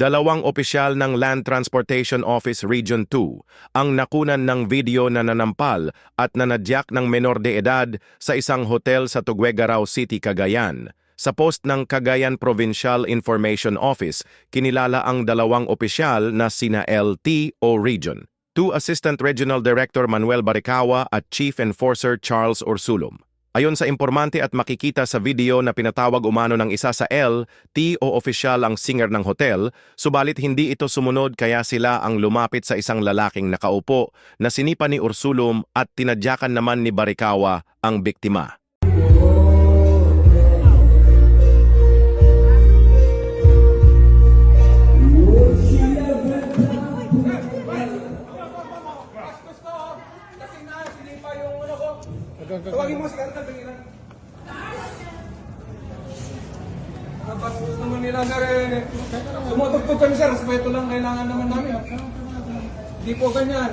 dalawang opisyal ng Land Transportation Office Region 2 ang nakunan ng video na nanampal at nanadyak ng menor de edad sa isang hotel sa Tuguegarao City, Cagayan. Sa post ng Cagayan Provincial Information Office, kinilala ang dalawang opisyal na sina LT o Region. 2 Assistant Regional Director Manuel Baricawa at Chief Enforcer Charles Ursulum. Ayon sa informante at makikita sa video na pinatawag umano ng isa sa L, T o opisyal ang singer ng hotel, subalit hindi ito sumunod kaya sila ang lumapit sa isang lalaking nakaupo na sinipa ni Ursulum at tinadyakan naman ni Barikawa ang biktima. Tawagin mo si Carter, tingnan. Tapos naman nila, sir, eh. Tumutugtog kami, sir. Respeto lang kailangan naman namin. Hindi po ganyan.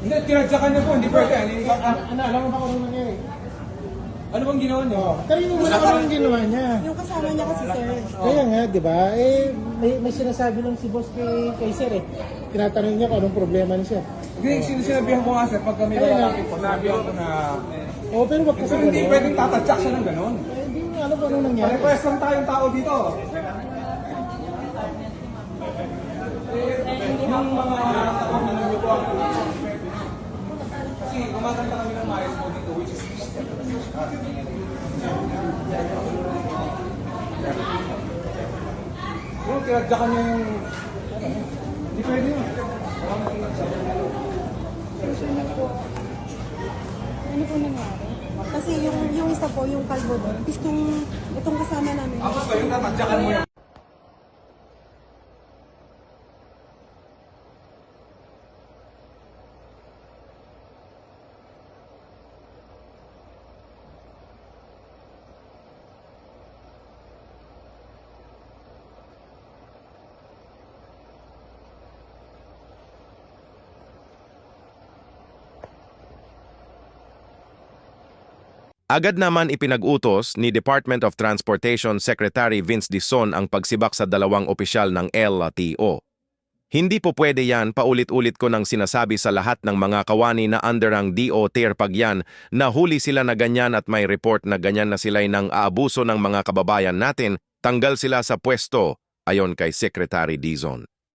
Hindi, tinadyakan niyo po. Hindi pwede. Ano, Ano, alam mo ba kung ano nangyari? Ano bang ginawa niyo? Kanino mo na anong ginawa niya? Yung kasama niya kasi sir. Kaya nga, di ba? Eh, may, may sinasabi lang si boss kay, kay sir eh. Tinatanong niya kung anong problema ni sir. Hindi, sin- sinabihan ko nga, sir, pag kami Kaya nga. lalaki po, sinabihan ko na... Oo, pero wag kasi Sir, hindi ganun. pwedeng tatadyak siya ng ganun. Eh, Hindi mo alam kung anong nangyari. Request lang tayong tao dito. Yung mga nakakamit na nyo po ang Kasi kumakanta kami ng maayos po dito, which is Christian. Yung tinadyakan niya yung... Hindi pwede yun. Ano po nangyari? Kasi yung yung isa po, yung kalbo doon, itong, itong kasama namin. Tapos ba yung tatadyakan mo yung... Agad naman ipinag-utos ni Department of Transportation Secretary Vince Dison ang pagsibak sa dalawang opisyal ng LTO. Hindi po pwede yan, paulit-ulit ko nang sinasabi sa lahat ng mga kawani na under ang DO tier pag yan, na huli sila na ganyan at may report na ganyan na sila'y nang aabuso ng mga kababayan natin, tanggal sila sa pwesto, ayon kay Secretary Dizon.